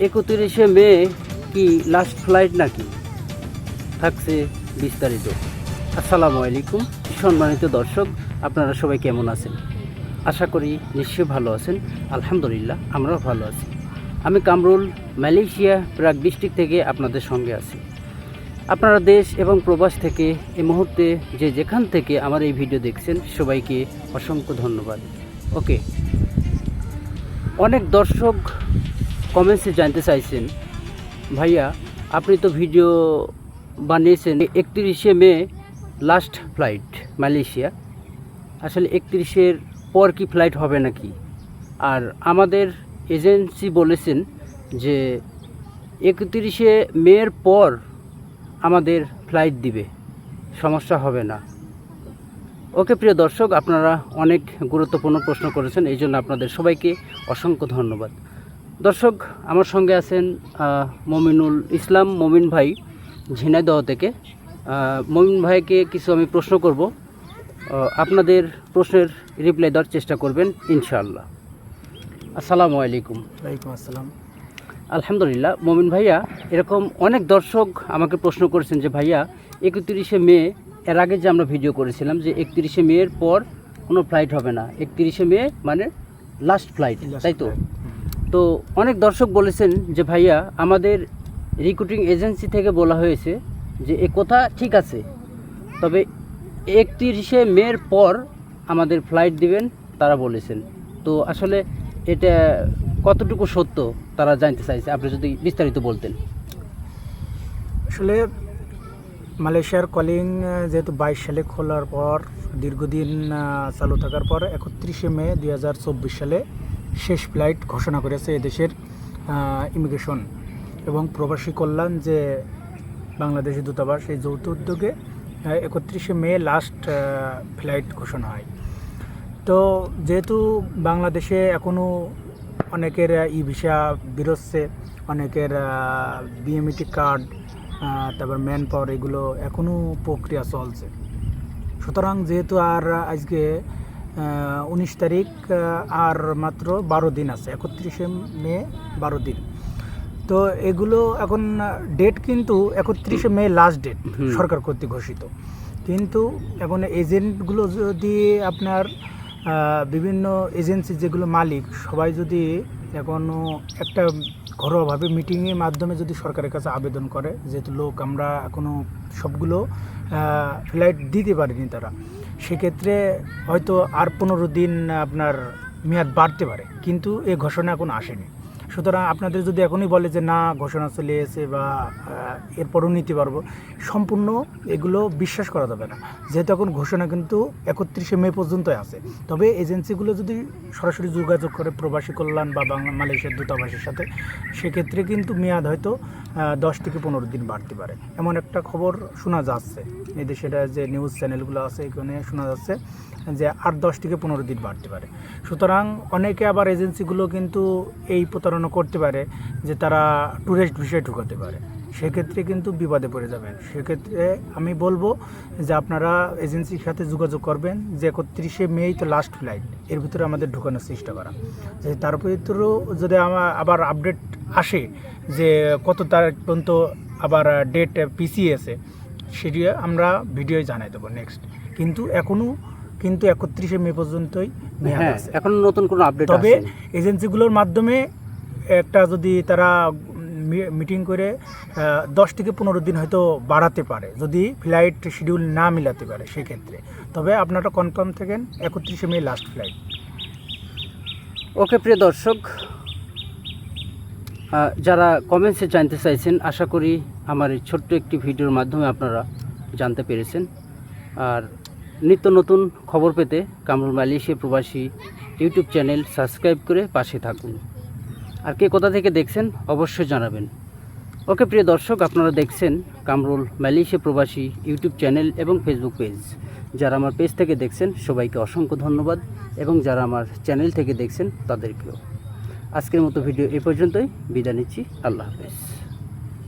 একত্রিশে মে কি last flight নাকি? থাকছে বিস্তারিত। আসসালামু আলাইকুম, সম্মানিত দর্শক, আপনারা সবাই কেমন আছেন? আশা করি নিশ্চয়ই ভালো আছেন। আলহামদুলিল্লাহ, আমরাও ভালো আছি। আমি কামরুল, মালয়েশিয়া প্রাগ ডিস্ট্রিক্ট থেকে আপনাদের সঙ্গে আছি। আপনারা দেশ এবং প্রবাস থেকে এই মুহূর্তে যে যেখান থেকে আমার এই ভিডিও দেখছেন, সবাইকে অসংখ্য ধন্যবাদ। ওকে। অনেক দর্শক কমেন্টসে জানতে চাইছেন, ভাইয়া, আপনি তো ভিডিও বানিয়েছেন একত্রিশে মে লাস্ট ফ্লাইট মালয়েশিয়া। আসলে একত্রিশের পর কি ফ্লাইট হবে নাকি? আর আমাদের এজেন্সি বলেছেন যে একত্রিশে মের পর আমাদের ফ্লাইট দিবে, সমস্যা হবে না। ওকে, প্রিয় দর্শক, আপনারা অনেক গুরুত্বপূর্ণ প্রশ্ন করেছেন, এই জন্য আপনাদের সবাইকে অসংখ্য ধন্যবাদ। দর্শক আমার সঙ্গে আছেন মমিনুল ইসলাম। মমিন ভাই ঝিনাইদহ থেকে। মমিন ভাইকে কিছু আমি প্রশ্ন করব। আপনাদের প্রশ্নের রিপ্লাই দেওয়ার চেষ্টা করবেন ইনশাআল্লাহ। আসসালামু আলাইকুম। ওয়ালাইকুম আসসালাম। আলহামদুলিল্লাহ মমিন ভাইয়া এরকম অনেক দর্শক আমাকে প্রশ্ন করেছেন যে ভাইয়া একত্রিশে মে এর আগে যে আমরা ভিডিও করেছিলাম যে একত্রিশে মে এর পর কোনো ফ্লাইট হবে না। একত্রিশে মে মানে লাস্ট ফ্লাইট তাই তো? তো অনেক দর্শক বলেছেন যে, ভাইয়া, আমাদের রিক্রুটিং এজেন্সি থেকে বলা হয়েছে যে, এ কথা ঠিক আছে। তবে একত্রিশে মের পর আমাদের ফ্লাইট দিবেন, তারা বলেছেন। তো আসলে এটা কতটুকু সত্য তারা জানতে চাইছে? আপনি যদি বিস্তারিত বলতেন। আসলে মালয়েশিয়ার কলিং, যেহেতু বাইশ সালে খোলার পর, দীর্ঘদিন চালু থাকার পর, একত্রিশে মে দু হাজার চব্বিশ সালে শেষ ফ্লাইট ঘোষণা করেছে এদেশের ইমিগ্রেশন এবং প্রবাসী কল্যাণ যে বাংলাদেশি দূতাবাস, এই যৌথ উদ্যোগে একত্রিশে মে লাস্ট ফ্লাইট ঘোষণা হয়। তো যেহেতু বাংলাদেশে এখনও অনেকের ই ভিসা বেরোচ্ছে, অনেকের বিএমইটি কার্ড তারপর ম্যান পাওয়ার এগুলো এখনও প্রক্রিয়া চলছে। সুতরাং যেহেতু আর আজকে উনিশ তারিখ আর মাত্র বারো দিন আছে একত্রিশে মে বারো দিন। তো এগুলো এখন ডেট কিন্তু একত্রিশে মে লাস্ট ডেট সরকার কর্তৃক ঘোষিত। কিন্তু এখন এজেন্টগুলো যদি আপনার বিভিন্ন এজেন্সি যেগুলো মালিক সবাই যদি এখনও একটা ঘরোয়াভাবে মিটিংয়ের মাধ্যমে যদি সরকারের কাছে আবেদন করে যেহেতু লোক আমরা এখনও সবগুলো ফ্লাইট দিতে পারিনি তারা সেক্ষেত্রে হয়তো আর পনেরো দিন আপনার মেয়াদ বাড়তে পারে কিন্তু এ ঘোষণা এখন আসেনি। সুতরাং আপনাদের যদি এখনই বলে যে না, ঘোষণা চলে এসে বা এরপরও নিতে পারব সম্পূর্ণ এগুলো বিশ্বাস করা যাবে না। যেহেতু এখন ঘোষণা কিন্তু একত্রিশে মে পর্যন্তই আছে। তবে এজেন্সিগুলো যদি সরাসরি যোগাযোগ করে প্রবাসী কল্যাণ বা বাংলা মালয়েশিয়ার দূতাবাসের সাথে, সেক্ষেত্রে কিন্তু মেয়াদ হয়তো দশ থেকে পনেরো দিন বাড়তে পারে। এমন একটা খবর শোনা যাচ্ছে। এই দেশের যে নিউজ চ্যানেলগুলো আছে, এখানে শোনা যাচ্ছে যে আট দশ থেকে পনেরো দিন বাড়তে পারে। সুতরাং অনেকে আবার এজেন্সিগুলো কিন্তু এই প্রতারণা করতে পারে যে তারা ট্যুরিস্ট ভিসায় ঢুকাতে পারে। সেক্ষেত্রে কিন্তু বিপদে পড়ে যাবেন। সেক্ষেত্রে আমি বলব যে আপনারা এজেন্সির সাথে যোগাযোগ করবেন যে একত্রিশে মেই তো লাস্ট ফ্লাইট এর ভিতরে আমাদের ঢুকানোর চেষ্টা করা। যে তার ভিতরেও যদি আমার আবার আপডেট আসে যে কত তারিখ পর্যন্ত আবার ডেট পিছিয়েছে সেটি আমরা ভিডিওয় জানাই দেবো নেক্সট কিন্তু এখনও কিন্তু একত্রিশে মে পর্যন্তই হ্যাঁ এখন নতুন কোনো আপডেট তবে এজেন্সিগুলোর মাধ্যমে একটা যদি তারা মিটিং করে দশ থেকে পনেরো দিন হয়তো বাড়াতে পারে, যদি ফ্লাইট শিডিউল না মিলাতে পারে সেক্ষেত্রে। তবে আপনারা কনফার্ম থাকেন, একত্রিশে মে লাস্ট ফ্লাইট ওকে, প্রিয় দর্শক যারা কমেন্টসে জানতে চাইছেন, আশা করি আমার এই ছোট্ট একটি ভিডিওর মাধ্যমে আপনারা জানতে পেরেছেন। আর নিত্য নতুন খবর পেতে কামরুল মালয়েশিয়া প্রবাসী ইউটিউব চ্যানেল সাবস্ক্রাইব করে পাশে থাকুন। আর কে কোথা থেকে দেখছেন অবশ্যই জানাবেন। ওকে, প্রিয় দর্শক, আপনারা দেখছেন কামরুল মালয়েশিয়া প্রবাসী ইউটিউব চ্যানেল এবং ফেসবুক পেজ। যারা আমার পেজ থেকে দেখছেন, সবাইকে অসংখ্য ধন্যবাদ এবং যারা আমার চ্যানেল থেকে দেখছেন, তাদেরকেও। আজকের মতো ভিডিও এ পর্যন্তই। বিদায় নিচ্ছি। আল্লাহ হাফেজ।